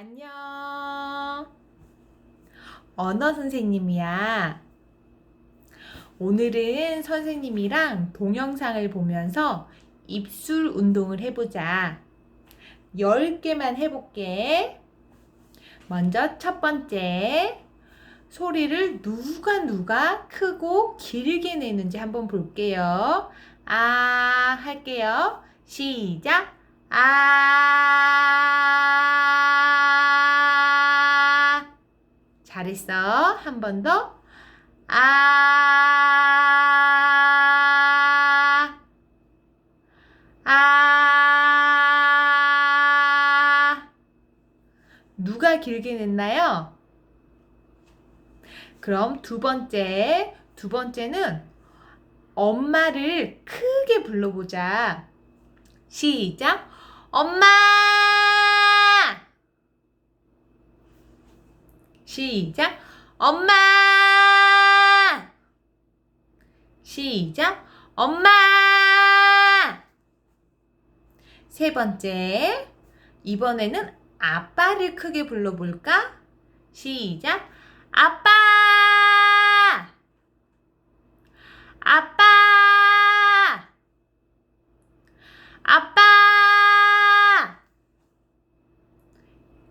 안녕. 언어 선생님이야. 오늘은 선생님이랑 동영상을 보면서 입술 운동을 해보자. 10개만 해볼게. 먼저 첫 번째. 소리를 누가 누가 크고 길게 내는지 한번 볼게요. 아, 할게요. 시작. 아. 잘했어. 한 번 더. 아. 아. 누가 길게 냈나요? 그럼 두 번째, 두 번째는 엄마를 크게 불러보자. 시작. 엄마! 시작. 엄마! 시작. 엄마! 세 번째. 이번에는 아빠를 크게 불러볼까? 시작. 아빠! 아빠! 아빠!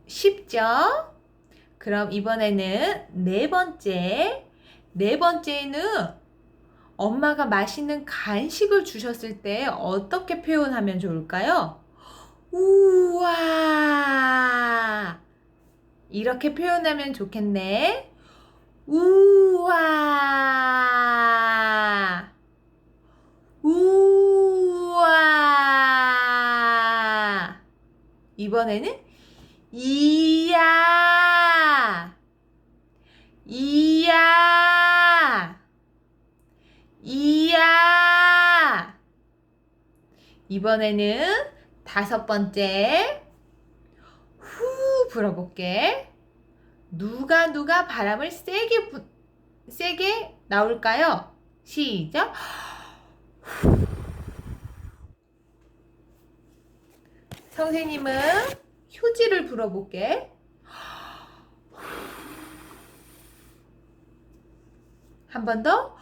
쉽죠? 그럼 이번에는 네 번째. 네 번째는 엄마가 맛있는 간식을 주셨을 때 어떻게 표현하면 좋을까요? 우와! 이렇게 표현하면 좋겠네. 우와! 우와! 이번에는 이야! 이야! 이야! 이번에는 다섯 번째. 후 불어볼게. 누가 누가 바람을 세게 부, 세게 나올까요? 시작. 선생님은 휴지를 불어볼게. 한 번 더.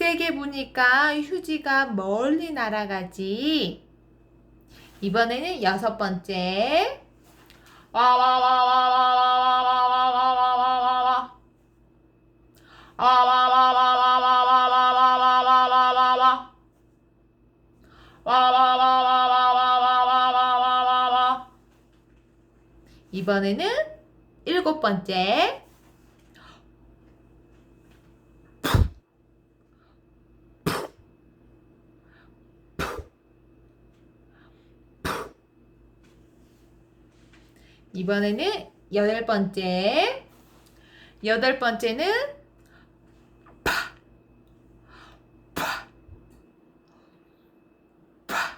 세게 부니까 휴지가 멀리 날아가지. 이번에는 여섯 번째. 와와와와와와와와와와와와. 와 와와와와와와와와와와와와. 와와와와와와와와와와와. 이번에는 일곱 번째. 이번에는 여덟 번째. 여덟 번째는 파, 파, 파.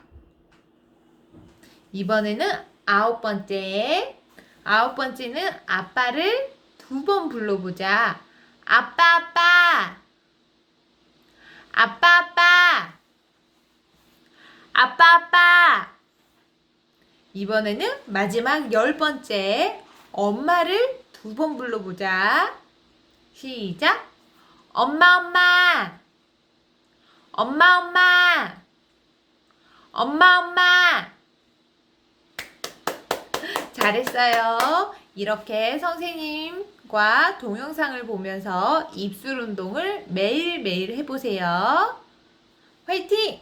이번에는 아홉 번째. 아홉 번째는 아빠를 두 번 불러보자. 아빠, 아빠. 아빠, 아빠. 아빠, 아빠. 이번에는 마지막 열 번째 엄마를 두 번 불러보자. 시작. 엄마, 엄마. 엄마, 엄마. 엄마, 엄마. 잘했어요. 이렇게 선생님과 동영상을 보면서 입술 운동을 매일매일 해보세요. 화이팅!